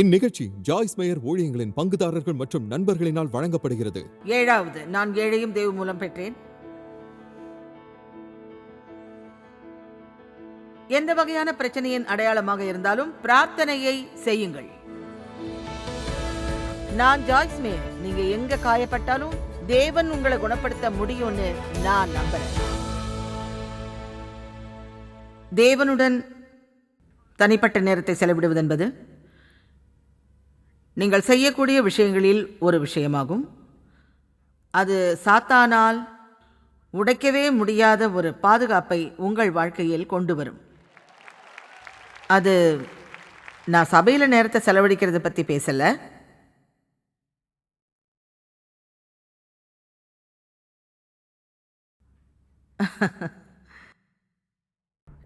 இந்நிகழ்ச்சி Joyce mayor ஊழியங்களின் பங்குதாரர்கள் மற்றும் நண்பர்களினால் வழங்கப்படுகிறது. ஏழாவது நான் ஏழையும் தேவ மூலம் பெற்றேன். எந்த வகையான பிரச்சனையின் அடையாளமாக இருந்தாலும் பிரார்த்தனையை செய்யுங்கள். நான் ஜாய்ஸ் மேயர் நீங்க எங்க காயப்பட்டாலும் தேவன் உங்களை குணப்படுத்த முடியும்னு நான் நம்புறேன். தேவனுடன் தனிப்பட்ட நேரத்தை செலவிடுவது என்பது நீங்கள் செய்யக்கூடிய விஷயங்களில் ஒரு விஷயமாகும். அது சாத்தானால் உடைக்கவே முடியாத ஒரு பாதுகாப்பை உங்கள் வாழ்க்கையில் கொண்டு வரும். அது நான் சபையில் நேரத்தை செலவழிக்கிறத பற்றி பேசலை.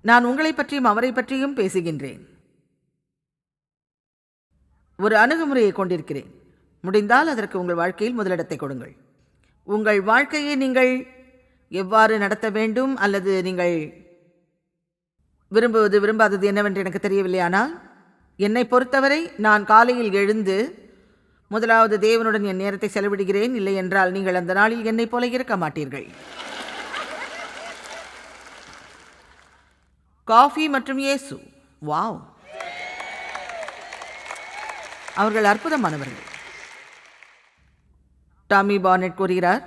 நான் உங்களை பற்றியும் அவரை பற்றியும் பேசுகின்றேன். ஒரு அணுகுமுறையை கொண்டிருக்கிறேன். முடிந்தால் அதற்கு உங்கள் வாழ்க்கையில் முதலிடத்தை கொடுங்கள். உங்கள் வாழ்க்கையை நீங்கள் எவ்வாறு நடத்த வேண்டும் அல்லது நீங்கள் விரும்புவது விரும்பாதது என்னவென்று எனக்கு தெரியவில்லை. ஆனால் என்னை பொறுத்தவரை நான் காலையில் எழுந்து முதலாவது தேவனுடன் என் நேரத்தை செலவிடுகிறேன். இல்லை என்றால் நீங்கள் அந்த நாளில் என்னைப் போல இருக்க மாட்டீர்கள். காஃபி மற்றும் இயேசு. வாவ். அவர்கள் அற்புதமானவர்கள். டாமி பானெட் கூறுகிறார்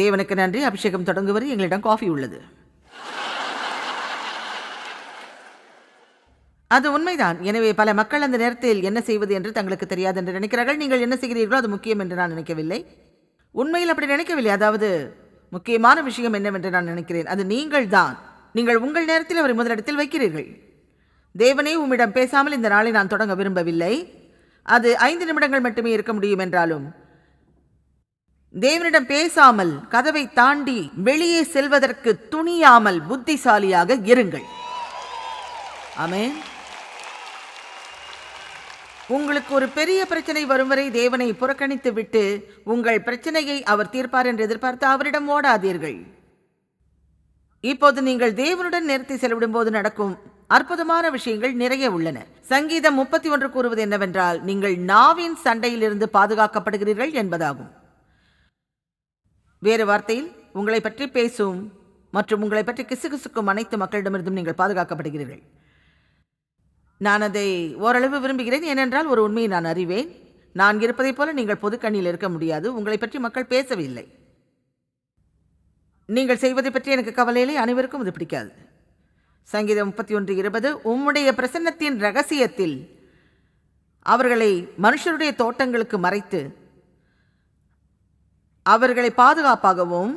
தேவனுக்கு நன்றி அபிஷேகம் தொடங்குவரை எங்களிடம் காஃபி உள்ளது. அது உண்மைதான். எனவே பல மக்கள் அந்த நேரத்தில் என்ன செய்வது என்று தங்களுக்கு தெரியாது என்று நினைக்கிறார்கள். நீங்கள் என்ன செய்கிறீர்களோ அது முக்கியம் என்று நான் நினைக்கவில்லை. உண்மையில் அப்படி நினைக்கவில்லை. அதாவது முக்கியமான விஷயம் என்னவென்று நான் நினைக்கிறேன். அது நீங்கள் தான். நீங்கள் உங்கள் நேரத்தில் அவரை முதலிடத்தில் வைக்கிறீர்கள். தேவனே உம்மிடம் பேசாமல் இந்த நாளை நான் தொடங்க விரும்பவில்லை. அது ஐந்து நிமிடங்கள் மட்டுமே இருக்க முடியும் என்றாலும் தேவனிடம் பேசாமல் கதவை தாண்டி வெளியே செல்வதற்கு துணியாமல் புத்திசாலியாக இருங்கள். ஆமே உங்களுக்கு ஒரு பெரிய பிரச்சனை வரும் வரை தேவனை புறக்கணித்து விட்டு உங்கள் பிரச்சனையை அவர் தீர்ப்பார் என்று எதிர்பார்த்து அவரிடம் ஓடாதீர்கள். இப்போது நீங்கள் தேவனுடன் நிறுத்தி செலவிடும் போது நடக்கும் அற்புதமான விஷயங்கள் நிறைய உள்ளன. சங்கீதம் முப்பத்தி ஒன்று கூறுவது என்னவென்றால் நீங்கள் நாவின் சண்டையிலிருந்து பாதுகாக்கப்படுகிறீர்கள் என்பதாகும். வேறு வார்த்தையில் உங்களை பற்றி பேசும் மற்றும் உங்களை பற்றி கிசுகிசுக்கும் அனைத்து மக்களிடமிருந்தும் நீங்கள் பாதுகாக்கப்படுகிறீர்கள். நான் அதை ஓரளவு விரும்புகிறேன் ஏனென்றால் ஒரு உண்மையை நான் அறிவேன். நான் இருப்பதைப் போல நீங்கள் பொதுக்கண்ணியில் இருக்க முடியாது உங்களை பற்றி மக்கள் பேசவில்லை. நீங்கள் செய்வதை பற்றி எனக்கு கவலையிலே அனைவருக்கும் இது பிடிக்காது. சங்கீதம் முப்பத்தி ஒன்று இருபது. உம்முடைய பிரசன்னத்தின் ரகசியத்தில் அவர்களை மனுஷருடைய தோட்டங்களுக்கு மறைத்து அவர்களை பாதுகாப்பாகவும்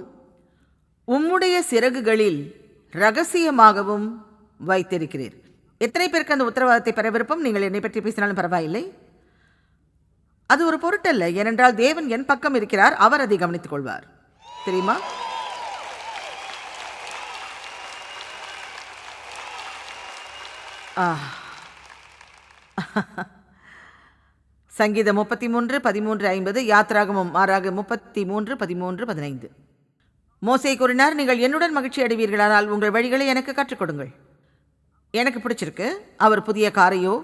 உம்முடைய சிறகுகளில் ரகசியமாகவும் வைத்திருக்கிறீர். எத்தனை பேருக்கு அந்த உத்தரவாதத்தை பெற விருப்பம்? நீங்கள் என்னை பற்றி பேசினாலும் பரவாயில்லை. அது ஒரு பொருட்டல்ல. ஏனென்றால் தேவன் என் பக்கம் இருக்கிறார். அவர் அதை கவனித்துக் கொள்வார். தெரியுமா? சங்கீதம் முப்பத்தி மூன்று பதிமூன்று ஐம்பது யாத்ராகமம் மாறாக முப்பத்தி மூன்று பதிமூன்று பதினைந்து. மோசை கூறினார் நீங்கள் என்னுடன் மகிழ்ச்சி அடைவீர்களானால் உங்கள் வழிகளை எனக்கு கற்றுக் கொடுங்கள். எனக்கு பிடிச்சிருக்கு. அவர் புதிய காரையோ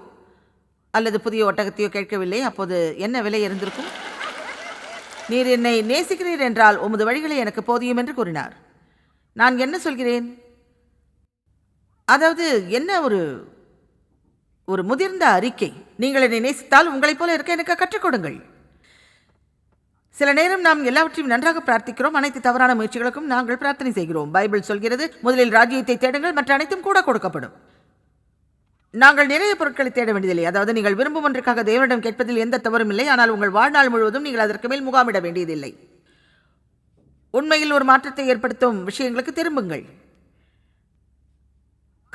அல்லது புதிய ஒட்டகத்தையோ கேட்கவில்லை. அப்போது என்ன விலை இருந்திருக்கும்? நீர் என்னை நேசிக்கிறீர் என்றால் உமது வழிகளை எனக்கு போதியும் என்று கூறினார். நான் என்ன சொல்கிறேன்? அதாவது என்ன ஒரு ஒரு முதிர்ந்த அறிக்கை. நீங்கள் என்னை உங்களைப் போல இருக்க எனக்கு கற்றுக் கொடுங்கள். சில நேரம் நாம் எல்லாவற்றையும் நன்றாக பிரார்த்திக்கிறோம். அனைத்து தவறான முயற்சிகளுக்கும் நாங்கள் பிரார்த்தனை செய்கிறோம். பைபிள் சொல்கிறது முதலில் ராஜ்யத்தை தேடுங்கள் மற்ற அனைத்தும் கூட கொடுக்கப்படும். நாங்கள் நிறைய பொருட்களை தேட வேண்டியதில்லை. அதாவது நீங்கள் விரும்பும் ஒன்றுக்காக தேவனிடம் கேட்பதில் எந்த தவறும் இல்லை. ஆனால் உங்கள் வாழ்நாள் முழுவதும் நீங்கள் அதற்கு மேல் முகாமிட வேண்டியதில்லை. உண்மையில் ஒரு மாற்றத்தை ஏற்படுத்தும் விஷயங்களுக்கு திரும்புங்கள்.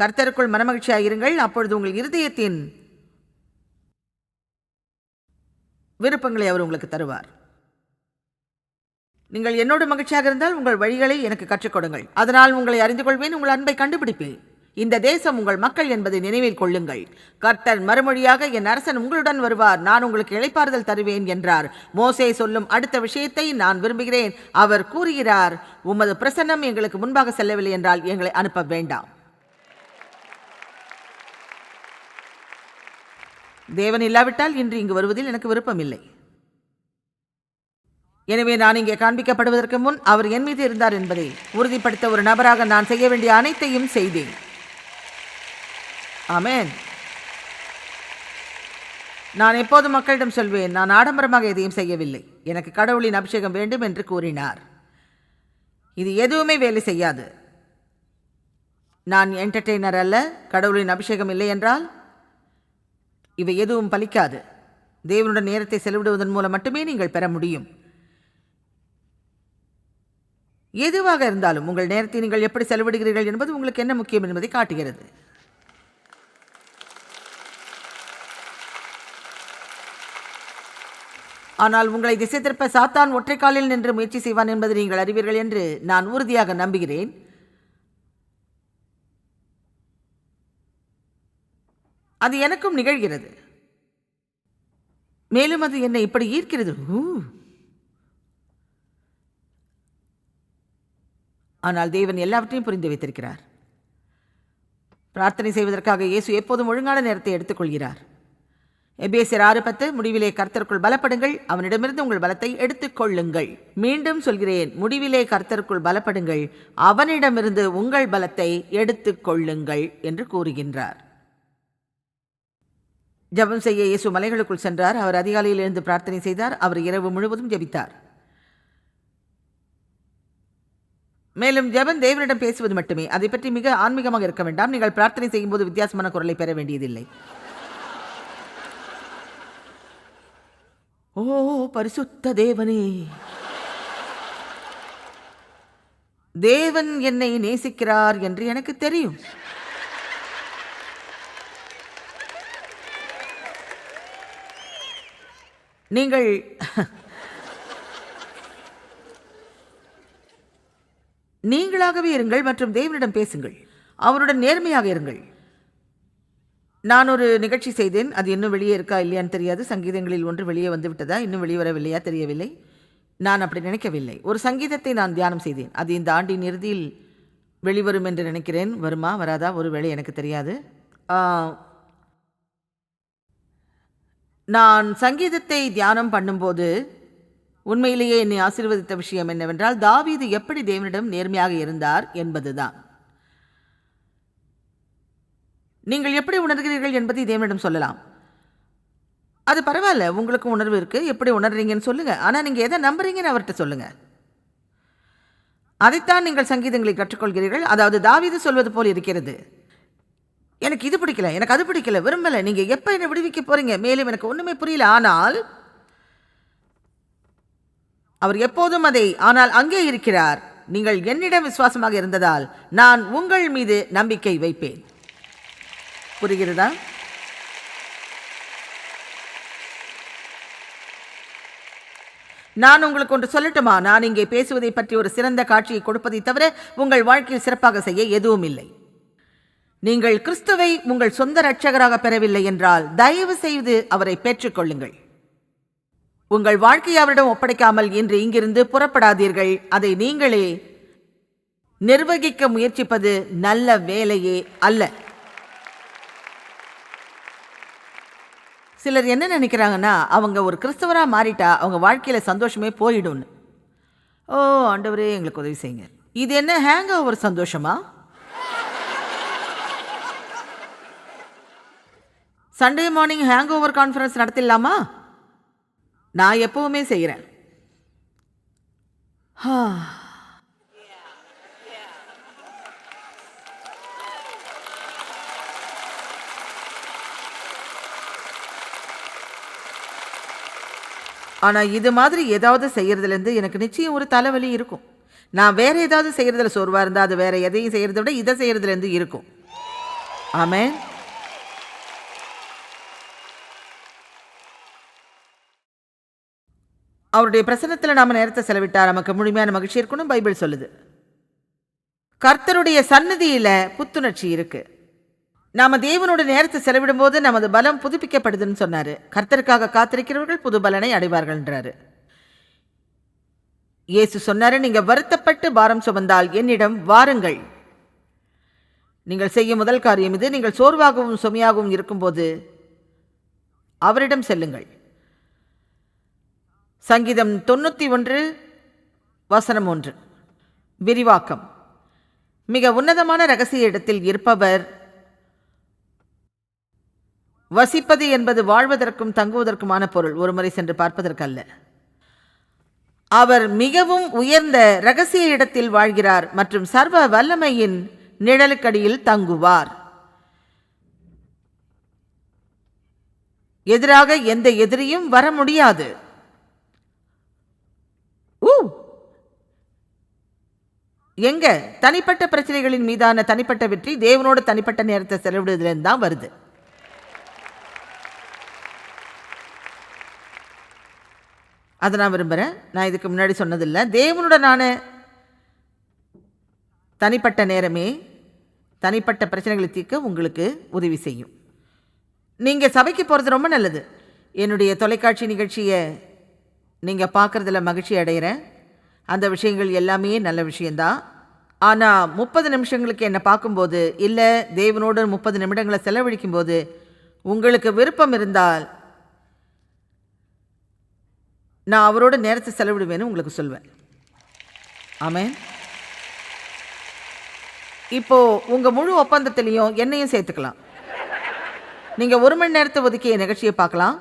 கர்த்தருக்குள் மனமகிழ்ச்சியாக இருங்கள் அப்பொழுது உங்கள் இருதயத்தின் விருப்பங்களை அவர் உங்களுக்கு தருவார். நீங்கள் என்னோடு மகிழ்ச்சியாக இருந்தால் உங்கள் வழிகளை எனக்கு கற்றுக் கொடுங்கள். அதனால் உங்களை அறிந்து கொள்வேன் உங்கள் அன்பை கண்டுபிடிப்பேன். இந்த தேசம் உங்கள் மக்கள் என்பதை நினைவில் கொள்ளுங்கள். கர்த்தர் மறுமொழியாக என் அரசன் உங்களுடன் வருவார். நான் உங்களுக்கு இழைப்பாறுதல் தருவேன் என்றார். மோசே சொல்லும் அடுத்த விஷயத்தை நான் விரும்புகிறேன். அவர் கூறுகிறார் உமது பிரசன்னம் எங்களுக்கு முன்பாக செல்லவில்லை என்றால் எங்களை அனுப்ப வேண்டாம். தேவன் இல்லாவிட்டால் இன்று இங்கு வருவதில் எனக்கு விருப்பமில்லை. எனவே நான் இங்கே காண்பிக்கப்படுவதற்கு முன் அவர் என் மீது இருந்தார் என்பதை உறுதிப்படுத்த ஒரு நபராக நான் செய்ய வேண்டிய அனைத்தையும் செய்தேன். ஆமேன். நான் எப்போது மக்களிடம் சொல்வேன் நான் ஆடம்பரமாக எதையும் செய்யவில்லை. எனக்கு கடவுளின் அபிஷேகம் வேண்டும் என்று கூறினார். இது எதுவுமே வேலை செய்யாது. நான் என்டர்டெய்னர் அல்ல கடவுளின் அபிஷேகம் இல்லை என்றால் இவை எதுவும் பலிக்காது. தேவனுடன் நேரத்தை செலவிடுவதன் மூலம் மட்டுமே நீங்கள் பெற முடியும். எதுவாக இருந்தாலும் உங்கள் நேரத்தை நீங்கள் எப்படி செலவிடுகிறீர்கள் என்பது உங்களுக்கு என்ன முக்கியம் என்பதை காட்டுகிறது. ஆனால் உங்களை திசை திருப்ப சாத்தான் ஒற்றைக்காலில் நின்று முயற்சி செய்வான் என்பதை நீங்கள் அறிவீர்கள் என்று நான் உறுதியாக நம்புகிறேன். அது எனக்கும் நிகழ்கிறது. மேலும் அது என்னை இப்படி ஈர்க்கிறது. ஊ. ஆனால் தேவன் எல்லாவற்றையும் புரிந்து வைத்திருக்கிறார். பிரார்த்தனை செய்வதற்காக இயேசு எப்போதும் ஒழுங்கான நேரத்தை எடுத்துக்கொள்கிறார். எபேசியர் ஆறு பத்து முடிவிலே கர்த்தருக்குள் பலப்படுங்கள் அவனிடமிருந்து உங்கள் பலத்தை எடுத்துக்கொள்ளுங்கள். மீண்டும் சொல்கிறேன் முடிவிலே கர்த்தருக்குள் பலப்படுங்கள் அவனிடமிருந்து உங்கள் பலத்தை எடுத்துக்கொள்ளுங்கள் என்று கூறுகின்றார். ஜெபம் செய்ய இயேசு மலைகளுக்குள் சென்றார். அவர் அதிகாலையில் எழுந்து பிரார்த்தனை செய்தார். அவர் இரவு முழுவதும் ஜெபித்தார். மேலும் ஜெபன் தேவனிடம் பேசுவது மட்டுமே. அதை பற்றி மிக ஆன்மீகமாக இருக்க வேண்டாம். நீங்கள் பிரார்த்தனை செய்யும்போது வித்தியாசமான குரலை பெற வேண்டியதில்லை. ஓ பரிசுத்த தேவனே. தேவன் என்னை நேசிக்கிறார் என்று எனக்கு தெரியும். நீங்கள் நீங்களாகவே இருங்கள் மற்றும் தேவனிடம் பேசுங்கள். அவருடன் நேர்மையாக இருங்கள். நான் ஒரு நிகழ்ச்சி செய்தேன். அது இன்னும் வெளியே இருக்கா இல்லையான்னு தெரியாது. சங்கீதங்களில் ஒன்று வெளியே வந்து விட்டதா இன்னும் வெளிவரவில்லையா தெரியவில்லை. நான் அப்படி நினைக்கவில்லை. ஒரு சங்கீதத்தை நான் தியானம் செய்தேன். அது இந்த ஆண்டின் இறுதியில் வெளிவரும் என்று நினைக்கிறேன். வருமா? வராதா? ஒருவேளை எனக்கு தெரியாது. நான் சங்கீதத்தை தியானம் பண்ணும்போது உண்மையிலேயே என்னை ஆசீர்வதித்த விஷயம் என்னவென்றால் தாவீது எப்படி தேவனிடம் நேர்மையாக இருந்தார் என்பதுதான். நீங்கள் எப்படி உணர்கிறீர்கள் என்பதை தேவனிடம் சொல்லலாம். அது பரவாயில்ல உங்களுக்கு உணர்வு இருக்கு எப்படி உணர்றீங்கன்னு சொல்லுங்க. ஆனால் நீங்கள் எதை நம்புறீங்கன்னு அவர்கிட்ட சொல்லுங்க. அதைத்தான் நீங்கள் சங்கீதங்களை கற்றுக்கொள்கிறீர்கள். அதாவது தாவீது சொல்வது போல் இருக்கிறது. எனக்கு இது பிடிக்கல எனக்கு அது பிடிக்கல விரும்பலை. நீங்கள் எப்போ என்னை விடுவிக்க போகிறீங்க மேலும் எனக்கு ஒன்றுமே புரியல. ஆனால் அவர் எப்போதும் அதை ஆனால் அங்கே இருக்கிறார். நீங்கள் என்னிடம் விசுவாசமாக இருந்ததால் நான் உங்கள் மீது நம்பிக்கை வைப்பேன். புரிகிறதா? நான் உங்களுக்கு ஒன்று சொல்லட்டுமா? நான் இங்கே பேசுவதை பற்றி ஒரு சிறந்த காட்சியை கொடுப்பதை தவிர உங்கள் வாழ்க்கையில் சிறப்பாக செய்ய எதுவும் இல்லை நீங்கள் கிறிஸ்துவை உங்கள் சொந்த இரட்சகராக பெறவில்லை என்றால் தயவு செய்து அவரை பெற்றுக்கொள்ளுங்கள். உங்கள் வாழ்க்கையை அவரிடம் ஒப்படைக்காமல் இன்று இங்கிருந்து புறப்படாதீர்கள். அதை நீங்களே நிர்வகிக்க முயற்சிப்பது நல்ல வேலையே அல்ல. சிலர் என்ன நினைக்கிறாங்கன்னா அவங்க ஒரு கிறிஸ்தவராக மாறிட்டா அவங்க வாழ்க்கையில் சந்தோஷமே போயிடும்னு. ஓ ஆண்டவரே எங்களுக்கு உதவி செய்யுங்க. இது என்ன ஹேங் ஓவர் சந்தோஷமா? Sunday morning hangover conference நடத்திடலாமா? நான் எப்பவுமே செய்கிறேன் ஆனால் இது மாதிரி ஏதாவது செய்கிறதுலேருந்து எனக்கு நிச்சயம் ஒரு தலைவலி இருக்கும். நான் வேற ஏதாவது செய்கிறதுல சோர்வாக இருந்தால் அது வேற எதையும் செய்கிறத விட இதை செய்கிறதுலேருந்து இருக்கும். ஆமென் அவருடைய பிரசனத்தில் நாம் நேரத்தை செலவிட்டார் நமக்கு முழுமையான மகிழ்ச்சி இருக்கணும் பைபிள் சொல்லுது. கர்த்தருடைய சன்னதியில் புத்துணர்ச்சி இருக்கு. நாம தேவனோட நேரத்தை செலவிடும்போது நமது பலம் புதுப்பிக்கப்படுதுன்னு சொன்னாரு. கர்த்தருக்காக காத்திருக்கிறவர்கள் புது பலனை அடைவார்கள்ன்றாரு. இயேசு சொன்னாரு நீங்க வருத்தப்பட்டு பாரம் சுமந்தால் என்னிடம் வாருங்கள். நீங்கள் செய்யும் முதல் காரியம் இது. நீங்கள் சோர்வாகவும் சுமையாகவும் இருக்கும்போது அவரிடம் செல்லுங்கள். சங்கீதம் தொண்ணூற்றி ஒன்று வசனம் ஒன்று. விரிவாக்கம். மிக உன்னதமான ரகசிய இடத்தில் இருப்பவர் வசிப்பது என்பது வாழ்வதற்கும் தங்குவதற்குமான பொருள். ஒருமுறை சென்று பார்ப்பதற்கல்ல. அவர் மிகவும் உயர்ந்த ரகசிய இடத்தில் வாழ்கிறார் மற்றும் சர்வ வல்லமையின் நிழலுக்கடியில் தங்குவார். எதிராக எந்த எதிரியும் வர முடியாது ஊ எங்க? தனிப்பட்ட பிரச்சனைகளின் மீதான தனிப்பட்ட வெற்றி தேவனோட தனிப்பட்ட நேரத்தை செலவிடுவதுலேருந்து தான் வருது. அதை நான் விரும்புகிறேன் நான் இதுக்கு முன்னாடி சொன்னதில்லை. தேவனுடனான தனிப்பட்ட நேரமே தனிப்பட்ட பிரச்சனைகளை தீர்க்க உங்களுக்கு உதவி செய்யும். நீங்கள் சபைக்கு போகிறது ரொம்ப நல்லது. என்னுடைய தொலைக்காட்சி நிகழ்ச்சியை நீங்கள் பார்க்குறதுல மகிழ்ச்சி அடைகிறேன் அந்த விஷயங்கள் எல்லாமே நல்ல விஷயந்தான். ஆனால் முப்பது நிமிஷங்களுக்கு என்னை பார்க்கும்போது இல்லை தேவனோடு முப்பது நிமிடங்களை செலவழிக்கும்போது உங்களுக்கு விருப்பம் இருந்தால் நான் அவரோட நேரத்தை செலவிடுவேன்னு உங்களுக்கு சொல்வேன். ஆமேன். இப்போது உங்கள் முழு ஒப்பந்தத்திலையும் என்னையும் சேர்த்துக்கலாம். நீங்கள் ஒரு மணி நேரத்தை ஒதுக்கி நிகழ்ச்சியை பார்க்கலாம்.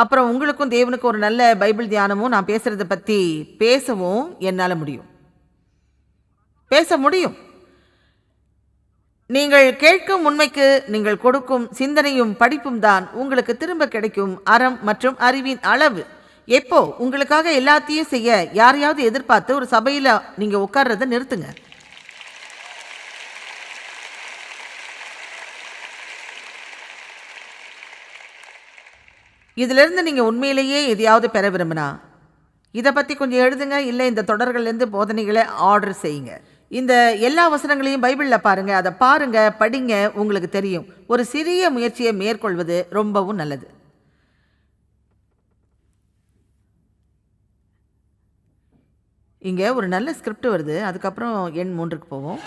அப்புறம் உங்களுக்கும் தேவனுக்கும் ஒரு நல்ல பைபிள் தியானமும் நான் பேசுகிறத பற்றி பேசவும் என்னால் முடியும். பேச முடியும். நீங்கள் கேட்கும் உண்மைக்கு நீங்கள் கொடுக்கும் சிந்தனையும் படிப்பும் தான் உங்களுக்கு திரும்ப கிடைக்கும் அறம் மற்றும் அறிவின் அளவு. எப்போ? உங்களுக்காக எல்லாத்தையும் செய்ய யாரையாவது எதிர்பார்த்து ஒரு சபையில் நீங்கள் உட்கார்றதை நிறுத்துங்க. இதிலிருந்து நீங்கள் உண்மையிலேயே எதையாவது பெற விரும்பினா இதை பற்றி கொஞ்சம் எழுதுங்க இல்லை இந்த தொடர்கள்லேருந்து போதனைகளை ஆர்டர் செய்யுங்க. இந்த எல்லா வசனங்களையும் பைபிளில் பாருங்கள் அதை பாருங்கள் படிங்க உங்களுக்கு தெரியும். ஒரு சிறிய முயற்சியை மேற்கொள்வது ரொம்பவும் நல்லது. இங்கே ஒரு நல்ல ஸ்கிரிப்ட் வருது அதுக்கப்புறம் எண் மூன்றுக்கு போவோம்.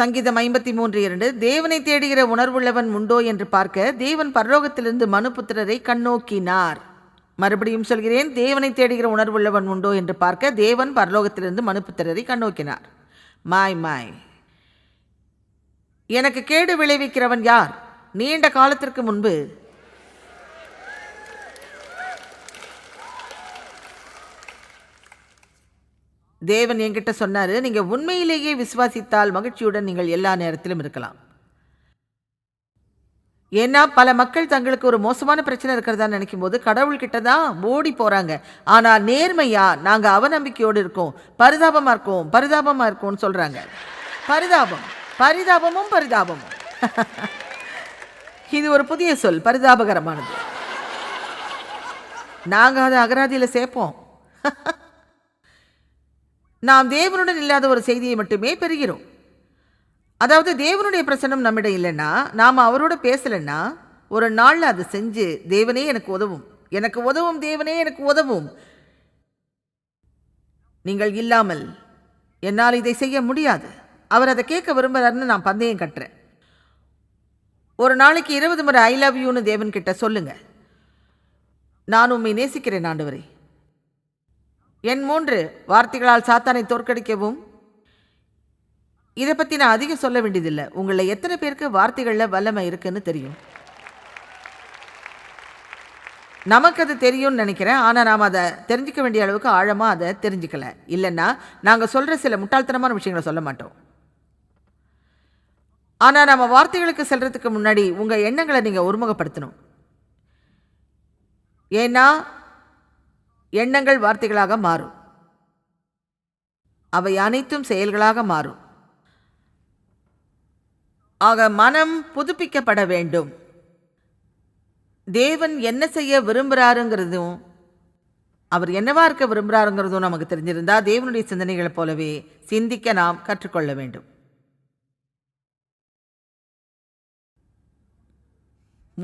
சங்கீதம் ஐம்பத்தி மூன்று இரண்டு தேவனை தேடுகிற உணர்வுள்ளவன் உண்டோ என்று பார்க்க தேவன் பரலோகத்திலிருந்து மனுபுத்திரரை கண்ணோக்கினார். மறுபடியும் சொல்கிறேன் தேவனை தேடுகிற உணர்வுள்ளவன் உண்டோ என்று பார்க்க தேவன் பரலோகத்திலிருந்து மனுபுத்திரரை கண்ணோக்கினார். மாய் மாய் எனக்கு கேடு விளைவிக்கிறவன் யார்? நீண்ட காலத்திற்கு முன்பு தேவன் என்கிட்ட சொன்னார் நீங்கள் உண்மையிலேயே விசுவாசித்தால் மகிழ்ச்சியுடன் நீங்கள் எல்லா நேரத்திலும் இருக்கலாம். ஏன்னா பல மக்கள் தங்களுக்கு ஒரு மோசமான பிரச்சனை இருக்கிறதா நினைக்கும் போது கடவுள்கிட்ட தான் ஓடி போகிறாங்க ஆனால் நேர்மையா நாங்கள் அவநம்பிக்கையோடு இருக்கோம். பரிதாபமாக இருக்கோம் பரிதாபமாக இருக்கோம்னு சொல்கிறாங்க பரிதாபம் பரிதாபமும் பரிதாபமும். இது ஒரு புதிய சொல் பரிதாபகரமானது. நாங்கள் அதை அகராதியில் சேர்ப்போம். நாம் தேவனுடன் இல்லாத ஒரு செய்தியை மட்டுமே பெறுகிறோம். அதாவது தேவனுடைய பிரசனம் நம்மிடம் இல்லைன்னா நாம் அவரோட பேசலைன்னா ஒரு நாளில் அதை செஞ்சு தேவனே எனக்கு உதவும். எனக்கு உதவும் தேவனே எனக்கு உதவும். நீங்கள் இல்லாமல் என்னால் இதை செய்ய முடியாது. அவர் அதை கேட்க விரும்புகிறாருன்னு நான் பந்தயம் கட்டுறேன். ஒரு நாளைக்கு இருபது முறை ஐ லவ் யூன்னு தேவன்கிட்ட சொல்லுங்கள் நான் உண்மை நேசிக்கிறேன் ஆண்டவரே. எண் மூன்று வார்த்தைகளால் சாத்தானை தோற்கடிக்கவும். இதை பற்றி நான் அதிகம் சொல்ல வேண்டியதில்லை. உங்களில் எத்தனை பேருக்கு வார்த்தைகளில் வல்லமை இருக்குன்னு தெரியும். நமக்கு அது தெரியும்னு நினைக்கிறேன். ஆனால் நாம் அதை தெரிஞ்சிக்க வேண்டிய அளவுக்கு ஆழமாக அதை தெரிஞ்சுக்கல. இல்லைன்னா நாங்கள் சொல்கிற சில முட்டாள்தனமான விஷயங்களை சொல்ல மாட்டோம். ஆனால் நம்ம வார்த்தைகளுக்கு செல்றதுக்கு முன்னாடி உங்கள் எண்ணங்களை நீங்கள் ஒருமுகப்படுத்தணும். ஏன்னா எண்ணங்கள் வார்த்தைகளாக மாறும். அவை அனைத்தும் செயல்களாக மாறும். ஆக மனம் புதுப்பிக்கப்பட வேண்டும். தேவன் என்ன செய்ய விரும்புகிறாருங்கிறதும் அவர் என்னவா இருக்க விரும்புகிறாருங்கிறதும் நமக்கு தெரிஞ்சிருந்தா தேவனுடைய சிந்தனைகளைப் போலவே சிந்திக்க நாம் கற்றுக்கொள்ள வேண்டும்.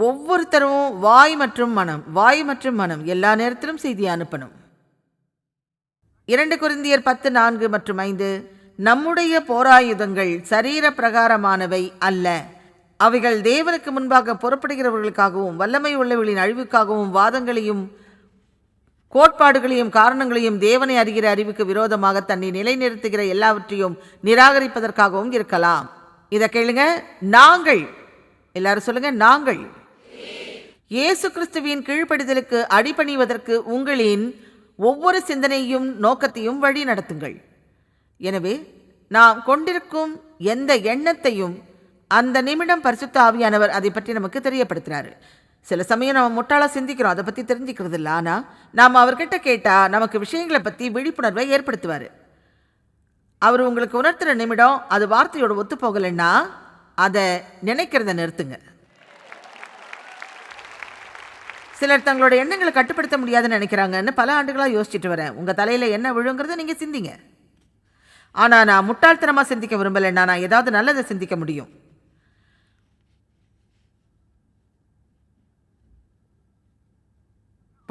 ஒவ்வொருத்தரும் வாய் மற்றும் மனம் வாய் மற்றும் மனம் எல்லா நேரத்திலும் செய்தி அனுப்பணும். இரண்டு குருந்தியர் பத்து நான்கு மற்றும் ஐந்து நம்முடைய போராயுதங்கள் சரீர பிரகாரமானவை அல்ல. அவைகள் தேவனுக்கு முன்பாக புறப்படுகிறவர்களுக்காகவும் வல்லமை உள்ளவர்களின் அழிவுக்காகவும் வாதங்களையும் கோட்பாடுகளையும் காரணங்களையும் தேவனை அறிகிற அறிவுக்கு விரோதமாக தன்னை நிலைநிறுத்துகிற எல்லாவற்றையும் நிராகரிப்பதற்காகவும் இருக்கலாம். இதை கேளுங்க நாங்கள். எல்லாரும் சொல்லுங்க நாங்கள். இயேசு கிறிஸ்துவின் கீழ்ப்படிதலுக்கு அடிபணிவதற்கு உங்களின் ஒவ்வொரு சிந்தனையும் நோக்கத்தையும் வழி நடத்துங்கள். எனவே நாம் கொண்டிருக்கும் எந்த எண்ணத்தையும் அந்த நிமிடம் பரிசுத்த ஆவியானவர் அதை பற்றி நமக்கு தெரியப்படுத்துறாரு சில சமயம் நம்ம முட்டாளாக சிந்திக்கிறோம் அதை பற்றி தெரிஞ்சுக்கிறது இல்லை ஆனால் நாம் அவர்கிட்ட கேட்டால் நமக்கு விஷயங்களை பற்றி விழிப்புணர்வை ஏற்படுத்துவார். அவர் உங்களுக்கு உணர்த்துகிற நிமிடம் அது வார்த்தையோட ஒத்து போகலைன்னா அதை நினைக்கிறத நிறுத்துங்க. சிலர் தங்களோட எண்ணங்களை கட்டுப்படுத்த முடியாதுன்னு நினைக்கிறாங்கன்னு பல ஆண்டுகளாக யோசிச்சுட்டு வரேன். உங்கள் தலையில் என்ன விழுங்கிறத நீங்கள் சிந்திங்க. ஆனால் நான் முட்டாள்தனமாக சிந்திக்க விரும்பலைன்னா நான் ஏதாவது நல்லதை சிந்திக்க முடியும்.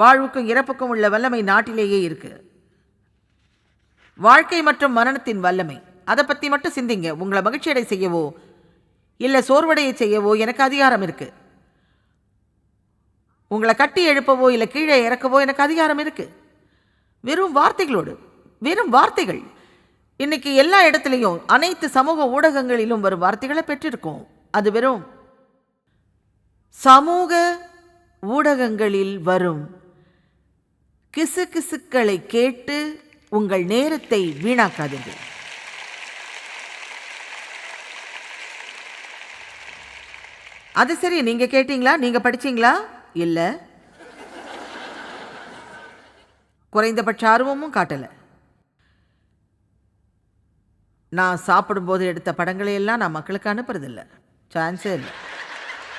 வாழ்வுக்கும் இறப்புக்கும் உள்ள வல்லமை நாட்டிலேயே இருக்கு. வாழ்க்கை மற்றும் மரணத்தின் வல்லமை. அதை பற்றி மட்டும் சிந்திங்க. உங்களை மகிழ்ச்சியடை செய்யவோ இல்லை சோர்வடையை செய்யவோ எனக்கு அதிகாரம் இருக்குது உங்களை கட்டி எழுப்பவோ இல்லை கீழே இறக்கவோ எனக்கு அதிகாரம் இருக்குது வெறும் வார்த்தைகளோடு வெறும் வார்த்தைகள். இன்னைக்கு எல்லா இடத்துலையும் அனைத்து சமூக ஊடகங்களிலும் வரும் வார்த்தைகளை பெற்றிருக்கோம். அது வெறும் சமூக ஊடகங்களில் வரும் கிசுகிசுக்களை கேட்டு உங்கள் நேரத்தை வீணாக்காதீர்கள். அது சரி நீங்கள் கேட்டீங்களா? நீங்கள் படிச்சீங்களா? இல்லை. குறைந்தபட்ச ஆர்வமும் காட்டலை. நான் சாப்பிடும்போது எடுத்த படங்களை எல்லாம் நான் மக்களுக்கு அனுப்புறதில்ல. சான்ஸே இல்லை.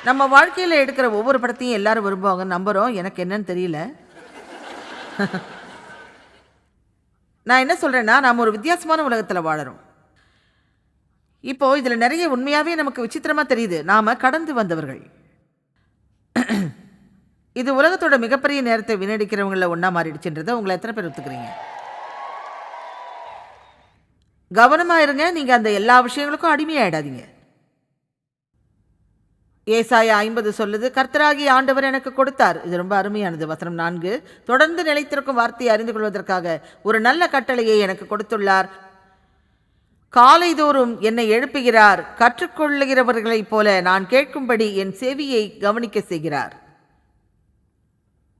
நம்ம வாழ்க்கையில் எடுக்கிற ஒவ்வொரு படத்தையும் எல்லாரும் விரும்புவாங்க நம்புகிறோம் எனக்கு என்னன்னு தெரியல. நான் என்ன சொல்கிறேன்னா நாம் ஒரு வித்தியாசமான உலகத்தில் வாழறோம். இப்போது இதில் நிறைய உண்மையாகவே நமக்கு விசித்திரமாக தெரியுது. நாம் கடந்து வந்தவர்கள். இது உலகத்தோட மிகப்பெரிய நேரத்தை வீணடிக்கிறவங்கள ஒன்றா மாறிடுச்சுன்றதை உங்களை எத்தனை பேர் ஒத்துக்கிறீங்க? கவனமாக இருங்க. நீங்கள் அந்த எல்லா விஷயங்களுக்கும் அடிமையாயிடாதீங்க. ஏசாய ஐம்பது சொல்லுது கர்த்தராகி ஆண்டவர் எனக்கு கொடுத்தார். இது ரொம்ப அருமையானது. வசனம் நான்கு தொடர்ந்து நிலைத்திருக்கும் வார்த்தையை அறிந்து கொள்வதற்காக ஒரு நல்ல கட்டளையை எனக்கு கொடுத்துள்ளார். காலைதோறும் என்னை எழுப்புகிறார். கற்றுக்கொள்ளுகிறவர்களைப் போல நான் கேட்கும்படி என் செவியை கவனிக்க செய்கிறார்.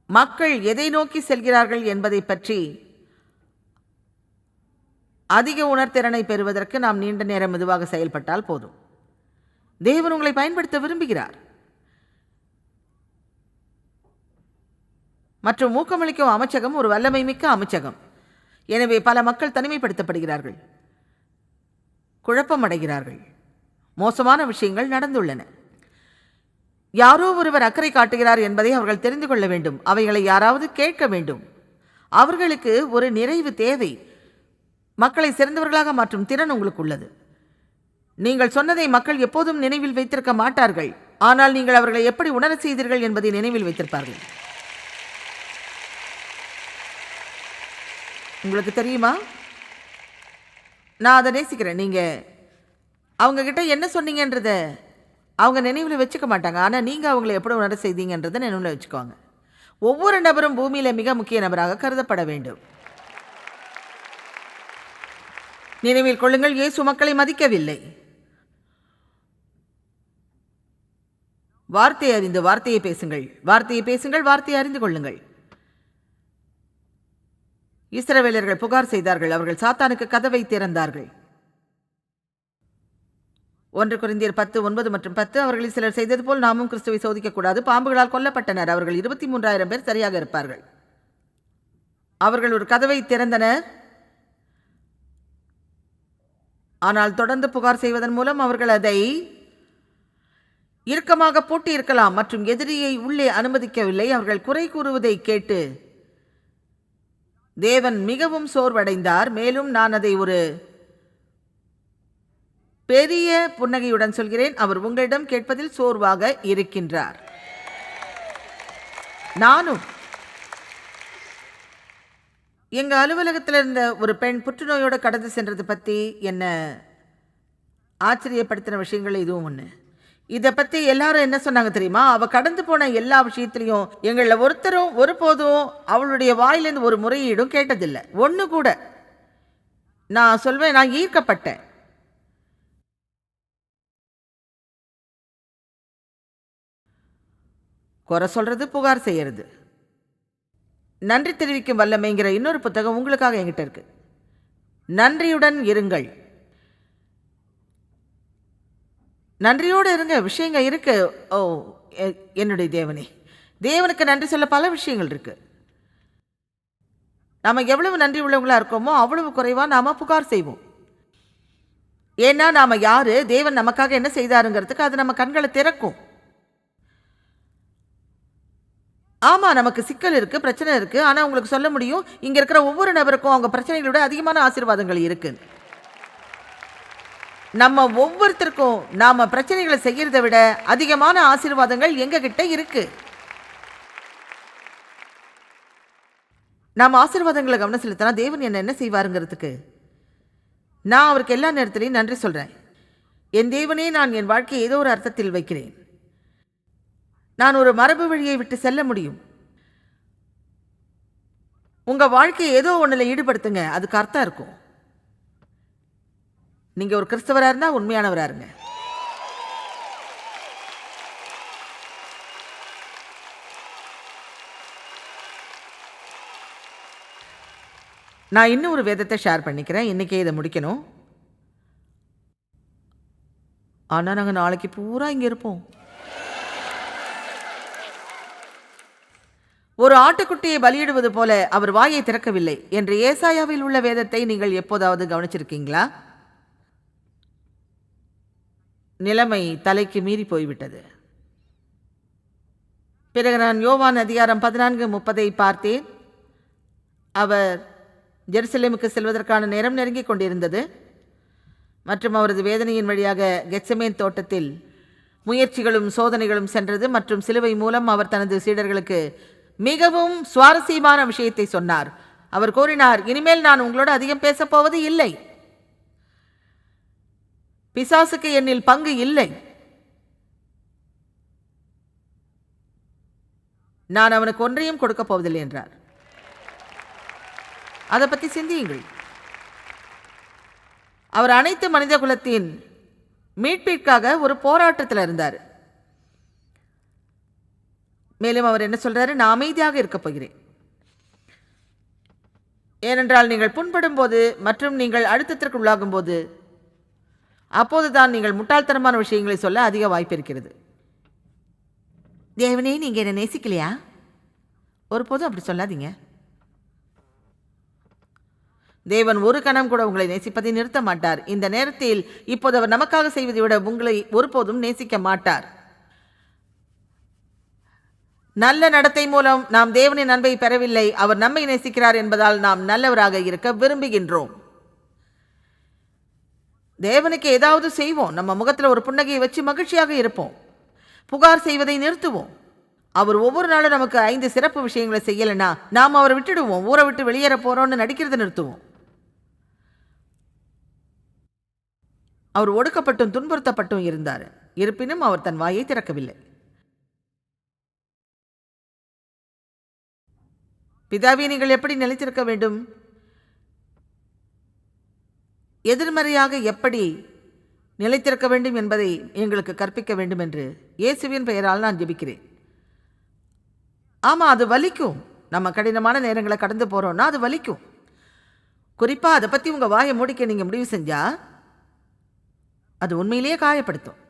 மக்கள் எதை நோக்கி செல்கிறார்கள் என்பதை பற்றி அதிக உணர்திறனை பெறுவதற்கு நாம் நீண்ட நேரம் மெதுவாக செயல்பட்டால் போதும். தேவன் உங்களை பயன்படுத்த விரும்புகிறார். மற்றும் ஊக்கமளிக்கும் அமைச்சகம் ஒரு வல்லமை மிக்க அமைச்சகம். எனவே பல மக்கள் தனிமைப்படுத்தப்படுகிறார்கள். குழப்பமடைகிறார்கள். மோசமான விஷயங்கள் நடந்துள்ளன. யாரோ ஒருவர் அக்கறை காட்டுகிறார் என்பதை அவர்கள் தெரிந்து கொள்ள வேண்டும். அவைகளை யாராவது கேட்க வேண்டும். அவர்களுக்கு ஒரு நிறைவு தேவை. மக்களை சிறந்தவர்களாக மாற்றும் திறன் உங்களுக்கு உள்ளது. நீங்கள் சொன்னதை மக்கள் எப்போதும் நினைவில் வைத்திருக்க மாட்டார்கள். ஆனால் நீங்கள் அவர்களை எப்படி உணர செய்தீர்கள் என்பதை நினைவில் வைத்திருப்பார்கள். உங்களுக்கு தெரியுமா? நான் அதை நேசிக்கிறேன். நீங்கள் அவங்க கிட்ட என்ன சொன்னீங்கன்றத அவங்க நினைவில் வச்சுக்க மாட்டாங்க. ஆனால் நீங்கள் அவங்கள எப்படி உணர செய்தீங்கன்றதை நினைவில் வச்சுக்குவாங்க ஒவ்வொரு நபரும் பூமியில் மிக முக்கிய நபராக கருதப்பட வேண்டும். நினைவில் கொள்ளுங்கள் இயேசு மக்களை மதிக்கவில்லை. வார்த்தை அறிந்து வார்த்தையை பேசுங்கள். வார்த்தையை பேசுங்கள் வார்த்தையை அறிந்து கொள்ளுங்கள். இஸ்ரவேலர்கள் புகார் செய்தார்கள். அவர்கள் சாத்தானுக்கு கதவை திறந்தார்கள். ஒன்று குறைந்தியர் பத்து ஒன்பது மற்றும் பத்து. அவர்களில் சிலர் செய்தது போல் நாமும் கிறிஸ்துவை சோதிக்கக்கூடாது. பாம்புகளால் கொல்லப்பட்டனர். அவர்கள் இருபத்தி மூன்றாயிரம் பேர் சரியாக இருப்பார்கள். அவர்கள் ஒரு கதவை திறந்தனர் ஆனால் தொடர்ந்து புகார் செய்வதன் மூலம் அவர்கள் அதை இறுக்கமாக பூட்டி இருக்கலாம் மற்றும் எதிரியை உள்ளே அனுமதிக்கவில்லை. அவர்கள் குறை கூறுவதை கேட்டு தேவன் மிகவும் சோர்வடைந்தார். மேலும் நான் அதை ஒரு பெரிய புன்னகையுடன் சொல்கிறேன். அவர் உங்களிடம் கேட்பதில் சோர்வாக இருக்கின்றார். நானும் எங்க அலுவலகத்தில் இருந்த ஒரு பெண் புற்றுநோயோடு கடந்து சென்றது பற்றி என்னை ஆச்சரியப்படுத்தின விஷயங்கள் இதுவும் ஒன்று இதை பற்றி எல்லாரும் என்ன சொன்னாங்க தெரியுமா? அவள் கடந்து போன எல்லா விஷயத்திலையும் எங்களில் ஒருத்தரும் ஒருபோதும் அவளுடைய வாயிலிருந்து ஒரு முறையீடும் கேட்டதில்லை. ஒன்று கூட. நான் சொல்வேன் நான் ஈர்க்கப்பட்டேன். குறை சொல்கிறது புகார் செய்கிறது நன்றி தெரிவிக்கும் வல்லமைங்கிற இன்னொரு புத்தகம் உங்களுக்காக என்கிட்ட இருக்கு. நன்றியுடன் இருங்கள். நன்றியோடு இருங்க விஷயங்கள் இருக்கு. ஓ எ- என்னுடைய தேவனே. தேவனுக்கு நன்றி சொல்ல பல விஷயங்கள் இருக்கு. நாம் எவ்வளவு நன்றி உள்ளவங்களாக இருக்கோமோ அவ்வளவு குறைவாக நாம் புகார் செய்வோம். ஏன்னா நாம் யார்? தேவன் நமக்காக என்ன செய்தாருங்கிறதுக்கு அது நம்ம கண்களை திறக்கும். ஆமாம் நமக்கு சிக்கல் இருக்குது பிரச்சனை இருக்குது ஆனால் உங்களுக்கு சொல்ல முடியும் இங்கே இருக்கிற ஒவ்வொரு நபருக்கும் அவங்க பிரச்சனைகளை விட அதிகமான ஆசீர்வாதங்கள் இருக்குது நம்ம ஒவ்வொருத்தருக்கும் நாம் பிரச்சனைகளை செய்கிறத விட அதிகமான ஆசீர்வாதங்கள் எங்ககிட்ட இருக்குது நாம் ஆசீர்வாதங்களை கவனம் செலுத்தினா தேவன் என்ன என்ன செய்வாருங்கிறதுக்கு. நான் அவருக்கு எல்லா நேரத்திலையும் நன்றி சொல்கிறேன் என் தேவனே நான் என் வாழ்க்கையை ஏதோ ஒரு அர்த்தத்தில் வைக்கிறேன். நான் ஒரு மரபு வழியை விட்டு செல்ல முடியும். உங்கள் வாழ்க்கையை ஏதோ ஒன்றில் ஈடுபடுத்துங்க. அதுக்கு அர்த்தம் இருக்கும். நீங்கள் ஒரு கிறிஸ்தவராக இருந்தால் உண்மையானவராக இருங்க. நான் இன்னும் ஒரு வேதத்தை ஷேர் பண்ணிக்கிறேன். இன்னைக்கே இதை முடிக்கணும். ஆனால் நாங்கள் நாளைக்கு பூரா இங்கே இருப்போம். ஒரு ஆட்டுக்குட்டியை பலியிடுவது போல அவர் வாயை திறக்கவில்லை என்று ஏசாயாவில் உள்ள வேதத்தை நீங்கள் எப்போதாவது கவனிச்சிருக்கீங்களா? நிலைமை தலைக்கு மீறி போய்விட்டது. பிறகு நான் யோவான் அதிகாரம் பதினான்கு முப்பதை பார்த்தேன். அவர் ஜெருசலேமுக்கு செல்வதற்கான நேரம் நெருங்கிக் கொண்டிருந்தது. மற்றும் அவரது வேதனையின் வழியாக கெச்சமேன் தோட்டத்தில் முயற்சிகளும் சோதனைகளும் சென்றது. மற்றும் சிலுவை மூலம் அவர் தனது சீடர்களுக்கு மிகவும் சுவாரஸ்யமான விஷயத்தை சொன்னார். அவர் கூறினார் இனிமேல் நான் உங்களோட அதிகம் பேசப் போவது இல்லை. பிசாசுக்கு என்னில் பங்கு இல்லை. நான் அவனுக்கு ஒன்றையும் கொடுக்கப் போவதில்லை என்றார். அதை பற்றி சிந்தியுங்கள். அவர் அனைத்து மனித குலத்தின் மீட்பிற்காக ஒரு போராட்டத்தில் இருந்தார். மேலும் அவர் என்ன சொல்கிறாரு நான் அமைதியாக இருக்கப் போகிறேன். ஏனென்றால் நீங்கள் புண்படும் போது மற்றும் நீங்கள் அழுத்தத்திற்கு உள்ளாகும் போது அப்போது தான் நீங்கள் முட்டாள்தனமான விஷயங்களை சொல்ல அதிக வாய்ப்பு இருக்கிறது. தேவனே நீங்கள் என்னை நேசிக்கலையா? ஒருபோதும் அப்படி சொல்லாதீங்க. தேவன் ஒரு கணம் கூட உங்களை நேசிப்பதை நிறுத்த மாட்டார். இந்த நேரத்தில் இப்போது அவர் நமக்காக செய்வதை விட உங்களை ஒருபோதும் நேசிக்க மாட்டார். நல்ல நடத்தை மூலம் நாம் தேவனின் அன்பை பெறவில்லை அவர் நம்மை நேசிக்கிறார் என்பதால் நாம் நல்லவராக இருக்க விரும்புகின்றோம். தேவனுக்கு ஏதாவது செய்வோம் நம்ம முகத்தில் ஒரு புன்னகையை வச்சு மகிழ்ச்சியாக இருப்போம். புகார் செய்வதை நிறுத்துவோம். அவர் ஒவ்வொரு நாளும் நமக்கு ஐந்து சிறப்பு விஷயங்களை செய்யலைன்னா நாம் அவரை விட்டுடுவோம் ஊரை விட்டு வெளியேற போகிறோம்னு நடிக்கிறத நிறுத்துவோம். அவர் ஒடுக்கப்பட்டும் துன்புறுத்தப்பட்டும் இருந்தார். இருப்பினும் அவர் தன் வாயை திறக்கவில்லை. பிதாவை நீங்கள் எப்படி நிலைத்திருக்க வேண்டும்? எதிர்மறையாக எப்படி நிலைத்திருக்க வேண்டும் என்பதை எங்களுக்கு கற்பிக்க வேண்டும் என்று இயேசுவின் பெயரால் நான் ஜெபிக்கிறேன். ஆமாம் அது வலிக்கும். நம்ம கடினமான நேரங்களை கடந்து போகிறோம்னா அது வலிக்கும். குறிப்பாக அதை பற்றி உங்கள் வாயை மூடிக்க நீங்கள் முடிவு செஞ்சால் அது உண்மையிலேயே காயப்படுத்தும்.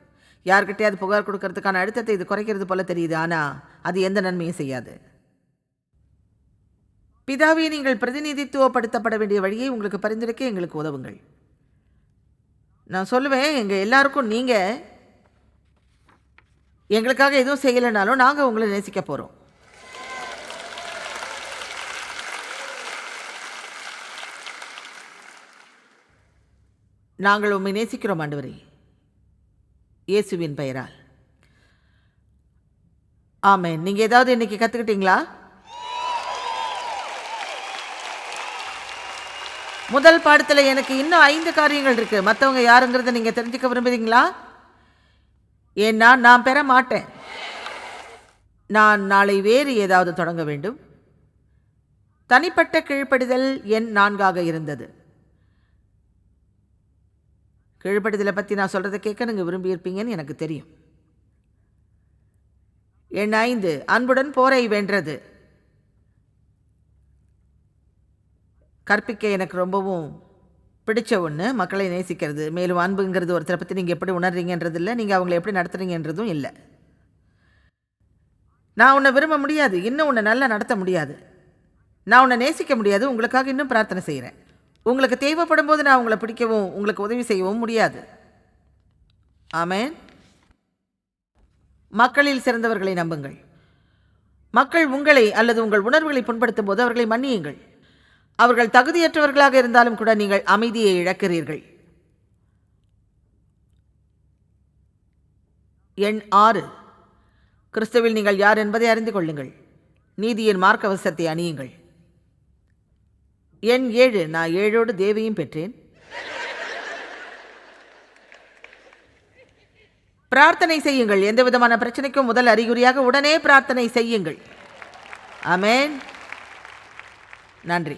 யார்கிட்டயாவது புகார் கொடுக்கறதுக்கான அழுத்தத்தை இது குறைக்கிறது போல தெரியுது. ஆனால் அது எந்த நன்மையும் செய்யாது. பிதாவே நீங்கள் பிரதிநிதித்துவப்படுத்தப்பட வேண்டிய வழியை உங்களுக்கு பரிந்துரைக்க எங்களுக்கு உதவுங்கள். நான் சொல்லுவேன் எங்கள் எல்லாருக்கும் நீங்கள் எங்களுக்காக எதுவும் செய்யலைனாலும் நாங்கள் உங்களை நேசிக்க போகிறோம் நாங்கள் உண்மை நேசிக்கிறோம் ஆண்டவரே. இயேசுவின் பெயரால். ஆமாம் நீங்கள் ஏதாவது இன்னைக்கு கற்றுக்கிட்டீங்களா முதல் பாடத்தில் எனக்கு இன்னும் ஐந்து காரியங்கள் இருக்குது மற்றவங்க யாருங்கிறத நீங்கள் தெரிஞ்சுக்க விரும்புறீங்களா? ஏன்னா நான் பெற மாட்டேன். நான் நாளை வேறு ஏதாவது தொடங்க வேண்டும். தனிப்பட்ட கீழ்ப்படிதல் எண் நான்காக இருந்தது. கீழ்ப்படிதலை பற்றி நான் சொல்கிறத கேட்க நீங்கள் விரும்பியிருப்பீங்கன்னு எனக்கு தெரியும். எண் ஐந்து அன்புடன் போரை வென்றது. கற்பிக்க எனக்கு ரொம்பவும் பிடிச்ச ஒன்று மக்களை நேசிக்கிறது. மேலும் அன்புங்கிறது ஒருத்தரை பற்றி நீங்கள் எப்படி உணர்றீங்கன்றது இல்லை நீங்கள் அவங்கள எப்படி நடத்துகிறீங்கன்றதும் இல்லை. நான் உன்னை விரும்ப முடியாது. இன்னும் உன்னை நல்லா நடத்த முடியாது. நான் உன்னை நேசிக்க முடியாது. உங்களுக்காக இன்னும் பிரார்த்தனை செய்கிறேன் உங்களுக்கு தேவைப்படும் போது நான் உங்களை பிடிக்கவும் உங்களுக்கு உதவி செய்யவும் முடியாது. ஆமேன். மக்களில் சிறந்தவர்களை நம்புங்கள். மக்கள் உங்களை அல்லது உங்கள் உணர்வுகளை புண்படுத்தும் போது அவர்களை மன்னியுங்கள். அவர்கள் தகுதியற்றவர்களாக இருந்தாலும் கூட நீங்கள் அமைதியை இழக்கிறீர்கள். எண் ஆறு. கிறிஸ்துவில் நீங்கள் யார் என்பதை அறிந்து கொள்ளுங்கள். நீதியின் மார்க்கவசத்தை அணியுங்கள். எண் ஏழு. நான் ஏழோடு தேவியும் பெற்றேன். பிரார்த்தனை செய்யுங்கள். எந்த விதமான பிரச்சனைக்கும் முதல் அறிகுறியாக உடனே பிரார்த்தனை செய்யுங்கள். அமேன் நன்றி.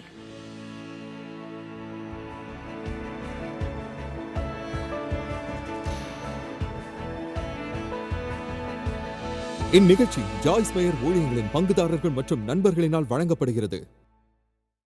இந்நிகழ்ச்சி ஜாய்ஸ் மேயர் ஊழியங்களின் பங்குதாரர்கள் மற்றும் நண்பர்களினால் வழங்கப்படுகிறது.